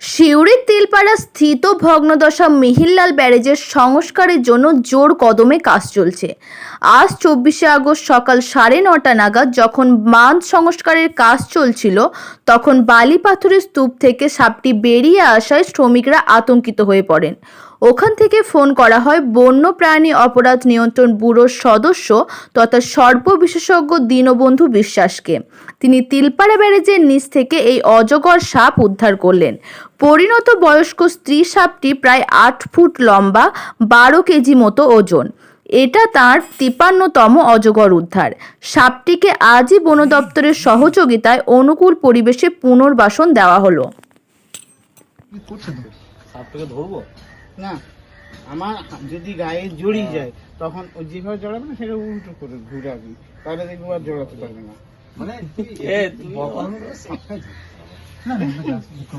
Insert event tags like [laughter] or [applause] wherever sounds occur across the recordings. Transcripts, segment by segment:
সিউড়ির তেলপাড়া স্থিত ভগ্নদশা মিহিরলাল ব্যারেজের সংস্কারের জন্য জোর কদমে কাজ চলছে। আজ চব্বিশে আগস্ট সকাল সাড়ে নটা নাগাদ যখন বাঁধ সংস্কারের কাজ চলছিল, তখন বালি পাথরের স্তূপ থেকে সাপটি বেরিয়ে আসায় শ্রমিকরা আতঙ্কিত হয়ে পড়েন। ওখান থেকে ফোন করা হয় বন্যপ্রাণী অপরাধ নিয়ন্ত্রণ ব্যুরোর সদস্য তথা সর্প বিশেষজ্ঞ দীনবন্ধু বিশ্বাসকে। তিনি তিলপাড়া ব্যারেজের নিচ থেকে এই অজগর সাপ উদ্ধার করলেন। পরিণত বয়স্ক স্ত্রী সাপটি প্রায় আট ফুট লম্বা, বারো কেজি মতো ওজন। এটা তার তিপান্নতম অজগর উদ্ধার। সাপটিকে আজই বন দপ্তরের সহযোগিতায় অনুকূল পরিবেশে পুনর্বাসন দেওয়া হলো। সাপটাকে ধরবো? না আমার যদি গায়ে জড়িয়ে যায় তখন ও যেভাবে জড়াবে না সেটা উল্টো করে ঘুরাবি তাহলে দেখব আর জড়াতে পারবে না। মানে।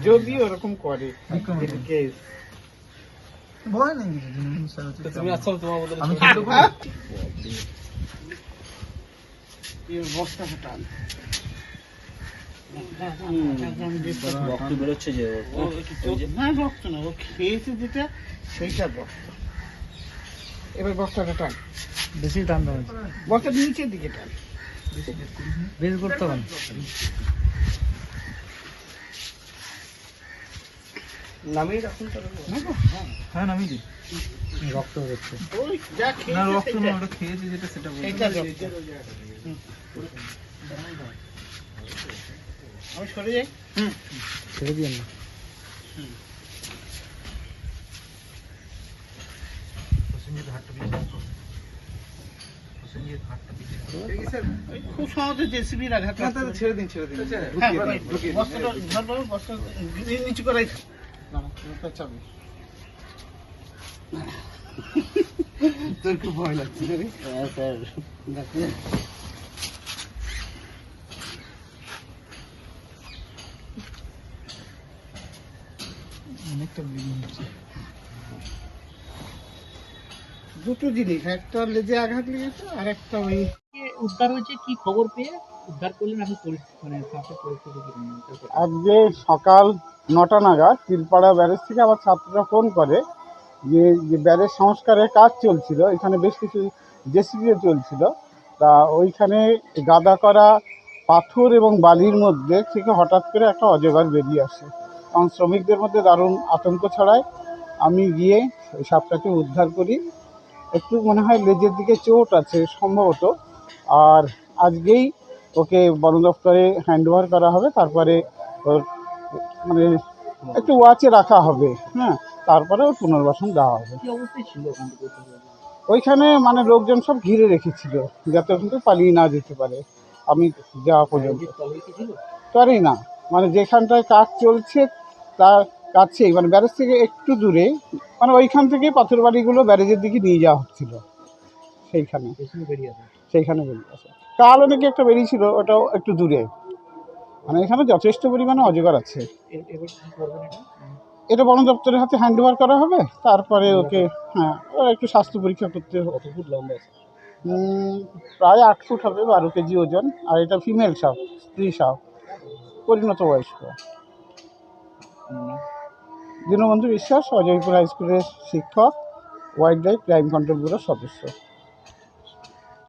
যদি ওরকম করে ভয় নেই তুমি তোমার বদলে [laughs] টান। রক্ত বেরোচ্ছে যে ও না রক্ত না ও খেয়েছে যেটা সেইটা রক্ত। এবার বস্তাটা টান। বেশি টান দেওয়া হয়েছে। নিচের দিকে টান। বেশ করতে হবে নামিয়ে রাখুন তাহলে। না গো, হ্যাঁ। হ্যাঁ নামি দি রক্ত বেরোচ্ছে না রক্ত না ওটা খেয়েছে যেটা সেটা। আমি সরে যাই ছেড়ে দিয়ে না। খুব সহজে জেসিবির আঘাত ছেড়ে দিন ছেড়ে দিন। হ্যাঁ, বাবু, বস্তা নি- নিচু। তোর খুব ভয় লাগছে রে হ্যাঁ, স্যার। অনেকটা ব্লিডিং হচ্ছে। দুটো জিনিস একটা লেজে আঘাত লেগেছে আর একটা ওই উদ্ধার হয়েছে কি খবর পেয়ে? উদ্ধার করলেন আপনি মানে পরিস্থিতি? আজকে সকাল নটা নাগাদ তিলপাড়া ব্যারেজ থেকে আমার ছাত্ররা ফোন করে যে যে ব্যারেজ সংস্কারের কাজ চলছিল এখানে বেশ কিছু জেসিবিও চলছিল। তা ওইখানে গাদা করা পাথর এবং বালির মধ্যে থেকে হঠাৎ করে একটা অজগর বেরিয়ে আসে। এবং শ্রমিকদের মধ্যে দারুণ আতঙ্ক ছড়ায়। আমি গিয়ে ওই সাপটাকে উদ্ধার করি। একটু মনে হয় লেজের দিকে চোট আছে সম্ভবত। আর আজকেই ওকে বন দপ্তরে হ্যান্ড ওভার করা হবে। তারপরে ওর মানে একটু ওয়াচে রাখা হবে। হ্যাঁ তারপরে ওর পুনর্বাসন দেওয়া হবে? ওইখানে মানে লোকজন সব ঘিরে রেখেছিল যাতে কিন্তু পালিয়ে না যেতে পারে। আমি যাওয়া পর্যন্ত পারি না। মানে যেখানটায় কাজ চলছে তার কাছেই মানে ব্যারেজ থেকে একটু দূরে মানে ওইখান থেকে পাথর বাড়িগুলো ব্যারেজের দিকে নিয়ে যাওয়া হচ্ছিল। সেইখানে। সেইখানে বেরিয়ে আসে। কাল অনেকে একটা বেরিয়েছিল ওটাও একটু দূরে। মানে এখানে যথেষ্ট পরিমাণে অজগর আছে। এটা? এটা বন দপ্তরের হাতে হ্যান্ড ওভার করা হবে তারপরে ওকে হ্যাঁ ওর একটু স্বাস্থ্য পরীক্ষা করতে হবে। ফুট লম্বা আছে? প্রায় আট ফুট হবে বারো কেজি ওজন আর এটা ফিমেল সাপ স্ত্রী সাপ পরিণত বয়স্ক। দীনবন্ধু বিশ্বাস অজয়পুর হাই স্কুলের শিক্ষক ওয়াইল্ড লাইফ ক্রাইম কন্ট্রোল ব্যুরোর সদস্য।